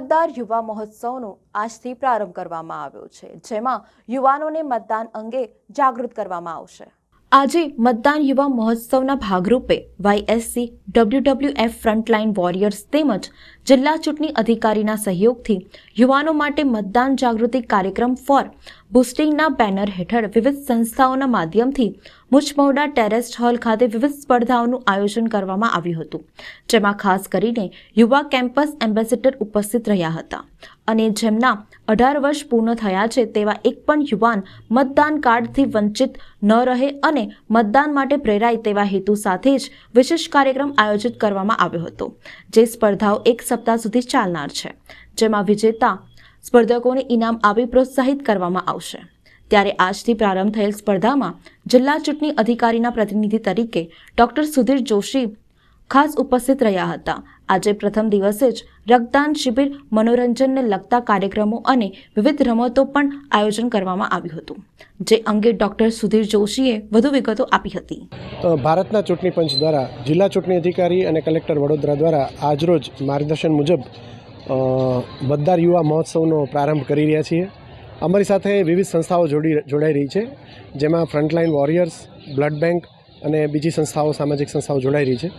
મતદાર યુવા મહોત્સવનો આજથી પ્રારંભ કરવામાં આવ્યો છે, જેમાં યુવાનોને મતદાન અંગે જાગૃત કરવામાં આવશે. આજે મતદાન યુવા મહોત્સવના ભાગરૂપે વાયએસસી ડબલ્યુડબલ્યુએફ ફ્રન્ટલાઇન વોરિયર્સ તેમજ જિલ્લા ચૂંટણી અધિકારીના સહયોગથી યુવાનો માટે મતદાન જાગૃતિ કાર્યક્રમ ફોર બુસ્ટિંગના બેનર હેઠળ વિવિધ સંસ્થાઓના માધ્યમથી મુચમૌડા ટેરેસ હોલ ખાતે વિવિધ સ્પર્ધાઓનું આયોજન કરવામાં આવ્યું હતું, જેમાં ખાસ કરીને યુવા કેમ્પસ એમ્બેસેડર ઉપસ્થિત રહ્યા હતા. અને જેમના અઢાર વર્ષ પૂર્ણ થયા છે તેવા એક પણ યુવાન મતદાન કાર્ડથી વંચિત ન રહે અને મતદાન માટે પ્રેરાય તેવા હેતુ સાથે જ વિશેષ કાર્યક્રમ આયોજિત કરવામાં આવ્યો હતો, જે સ્પર્ધાઓ એક સપ્તાહ સુધી ચાલનાર છે, જેમાં વિજેતા સ્પર્ધકોને ઇનામ આપી પ્રોત્સાહિત કરવામાં આવશે. ત્યારે આજથી પ્રારંભ થયેલ સ્પર્ધામાં જિલ્લા ચૂંટણી અધિકારીના પ્રતિનિધિ તરીકે ડોક્ટર સુધીર જોશી ખાસ ઉપસ્થિત રહ્યા હતા. આજે પ્રથમ દિવસે જ રક્તદાન શિબિર, મનોરંજનને લગતા કાર્યક્રમો અને વિવિધ રમતો પણ આયોજન કરવામાં આવ્યું હતું, જે અંગે ડોક્ટર સુધીર જોશીએ વધુ વિગતો આપી હતી. તો ભારતના ચૂંટણી પંચ દ્વારા જિલ્લા ચૂંટણી અધિકારી અને કલેક્ટર વડોદરા દ્વારા આજરોજ માર્ગદર્શન મુજબ મતદાર યુવા મહોત્સવનો પ્રારંભ કરી રહ્યા છીએ. અમારી સાથે વિવિધ સંસ્થાઓ જોડી, જોડાઈ રહી છે, જેમાં ફ્રન્ટલાઇન વોરિયર્સ બ્લડ બેંક અને બીજી સંસ્થાઓ, સામાજિક સંસ્થાઓ જોડાઈ રહી છે.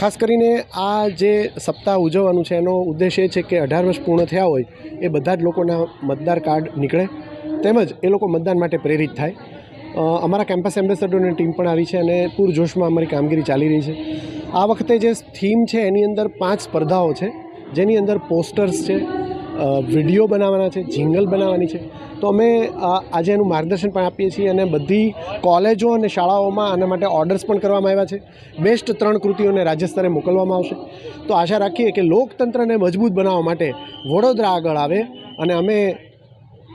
ખાસ કરીને આ જે સપ્તાહ ઉજવવાનું છે, એનો ઉદ્દેશ એ છે કે અઢાર વર્ષ પૂર્ણ થયા હોય એ બધા જ લોકોના મતદાર કાર્ડ નીકળે. તેમજ એ લોકો મતદાન માટે પ્રેરિત થાય. અમારા કેમ્પસ એમ્બેસેડરની ટીમ પણ આવી છે અને પૂરજોશમાં અમારી કામગીરી ચાલી રહી છે. આ વખતે જે થીમ છે, એની અંદર પાંચ સ્પર્ધાઓ છે, જેની અંદર પોસ્ટર્સ છે વીડિયો બનાવવાના છે, જિંગલ બનાવવાની છે. તો અમે આજે એનું માર્ગદર્શન પણ આપીએ છીએ અને બધી કોલેજો અને શાળાઓમાં આના માટે ઓર્ડર્સ પણ કરવામાં આવ્યા છે. બેસ્ટ ત્રણ કૃતિઓને રાજ્ય સ્તરે મોકલવામાં આવશે. તો આશા રાખીએ કે લોકતંત્રને મજબૂત બનાવવા માટે વડોદરા આગળ આવે અને અમે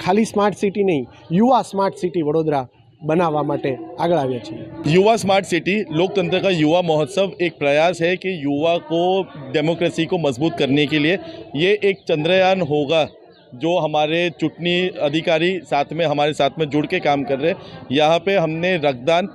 ખાલી સ્માર્ટ સિટી નહીં, યુવા સ્માર્ટ સિટી વડોદરા બનાવવા માટે આગળ આવ્યા છીએ युवा स्मार्ट सिटी लोकतंत्र का युवा महोत्सव एक प्रयास है कि युवा को डेमोक्रेसी को मजबूत करने के लिए ये एक चंद्रयान होगा जो हमारे चुटनी अधिकारी साथ में हमारे साथ में जुड़ के काम कर रहे हैं यहाँ पे हमने रक्तदान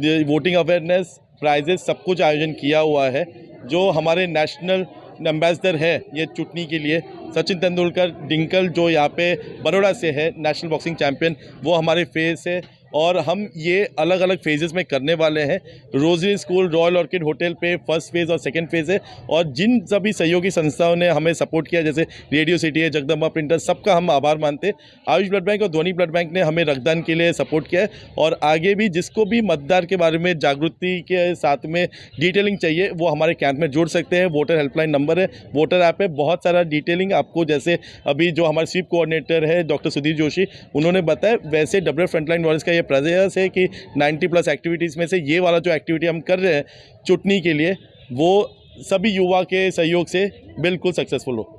ये वोटिंग अवेयरनेस प्राइजेस सब कुछ आयोजन किया हुआ है जो हमारे नेशनल एम्बेसडर है ये चुटनी के लिए सचिन तेंदुलकर डिंकल जो यहाँ पे बड़ोड़ा से है नेशनल बॉक्सिंग चैंपियन वो हमारे फेस है और हम ये अलग अलग फेजेस में करने वाले हैं। Rosary school Royal Orchid hotel पे फ़र्स्ट फ़ेज़ और सेकंड फ़ेज़ है। और जिन सभी सहयोगी संस्थाओं ने हमें सपोर्ट किया, जैसे रेडियो सिटी है जगदम्बा प्रिंटर सबका हम आभार मानते आयुष ब्लड बैंक और ध्वनि ब्लड बैंक ने हमें रक्तदान के लिए सपोर्ट किया है। और आगे भी जिसको भी मतदार के बारे में जागृति के साथ में डिटेलिंग चाहिए, वो हमारे कैंप में जुड़ सकते हैं। वोटर हेल्पलाइन नंबर है वोटर ऐप है। बहुत सारा डिटेलिंग आपको जैसे अभी जो हमारे स्वीप कोऑर्डिनेटर है डॉक्टर सुधीर जोशी, उन्होंने बताया, वैसे डब्ल्यू फ्रंटलाइन वॉरियर्स का ये प्रयास है कि 90 प्लस एक्टिविटीज़ में से ये वाला जो एक्टिविटी हम कर रहे हैं चुटनी के लिए, वो सभी युवा के सहयोग से बिल्कुल सक्सेसफुल हो।